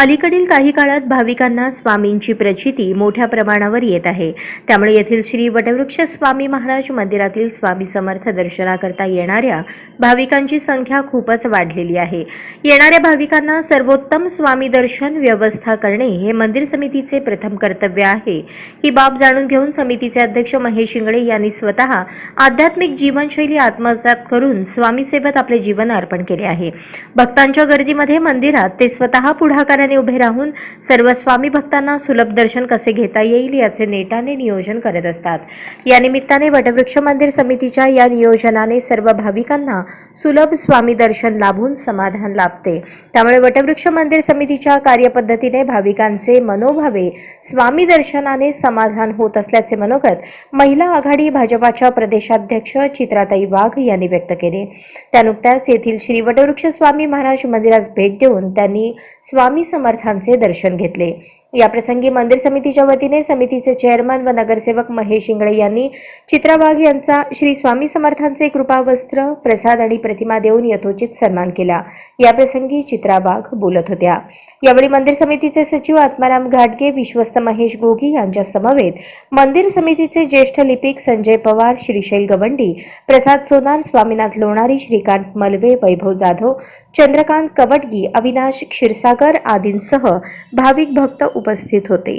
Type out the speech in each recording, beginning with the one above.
अलीकडील काही काळात भाविकांना स्वामींची प्रचिती मोठ्या प्रमाणावर येत आहे. त्यामुळे येथील श्री वटवृक्ष स्वामी महाराज मंदिरातील स्वामी समर्थ दर्शनाकरता येणाऱ्या भाविकांची संख्या खूपच वाढलेली आहे. येणाऱ्या भाविकांना सर्वोत्तम स्वामी दर्शन व्यवस्था करणे हे मंदिर समितीचे प्रथम कर्तव्य आहे. ही बाब जाणून घेऊन समितीचे अध्यक्ष महेश शिंगडे यांनी स्वतः आध्यात्मिक जीवनशैली आत्मसात करून स्वामी सेवेत आपले जीवन अर्पण केले आहे. भक्तांच्या गर्दीमध्ये मंदिरात ते स्वतः पुढाकाराने उभे राहून सर्व स्वामी भक्तांना सुलभ दर्शन कसे घेता येईल याचे नेटाने नियोजन करत असतात. या निमित्ताने वटवृक्ष मंदिर समितीच्या या नियोजनाने सर्व भाविकांना सुलभ स्वामी दर्शन लाभून समाधान लाभते. त्यामुळे वटवृक्ष मंदिर समितीच्या कार्यपद्धतीने भाविकांचे मनोभावे स्वामी दर्शनाने समाधान होत असल्याचे मनोगत महिला आघाडी भाजपाच्या प्रदेशाध्यक्ष चित्राताई वाघ यांनी व्यक्त केले. त्या नुकत्याच येथील श्री वटवृक्ष स्वामी महाराज मंदिरास भेट देऊन त्यांनी स्वामी समर्थांचे दर्शन घेतले. याप्रसंगी मंदिर समितीच्या वतीने समितीचे चेअरमन व नगरसेवक महेश इंगळे यांनी चित्रा वाघ यांचा श्री स्वामी समर्थांचे कृपावस्त्र प्रसाद आणि प्रतिमा देऊन यथोचित सन्मान केला. याप्रसंगी चित्रा वाघ बोलत होत्या. यावेळी मंदिर समितीचे सचिव आत्माराम घाटगे विश्वस्त महेश गोगी यांच्या समवेत मंदिर समितीचे ज्येष्ठ लिपिक संजय पवार श्रीशैल गवंडी प्रसाद सोनार स्वामीनाथ लोणारी श्रीकांत मलवे वैभव जाधव चंद्रकांत कवटगी अविनाश क्षीरसागर आदींसह भाविक भक्त उपस्थित होते.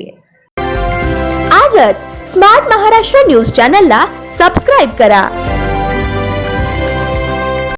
आजच स्मार्ट महाराष्ट्र न्यूज चॅनलला सबस्क्राईब करा.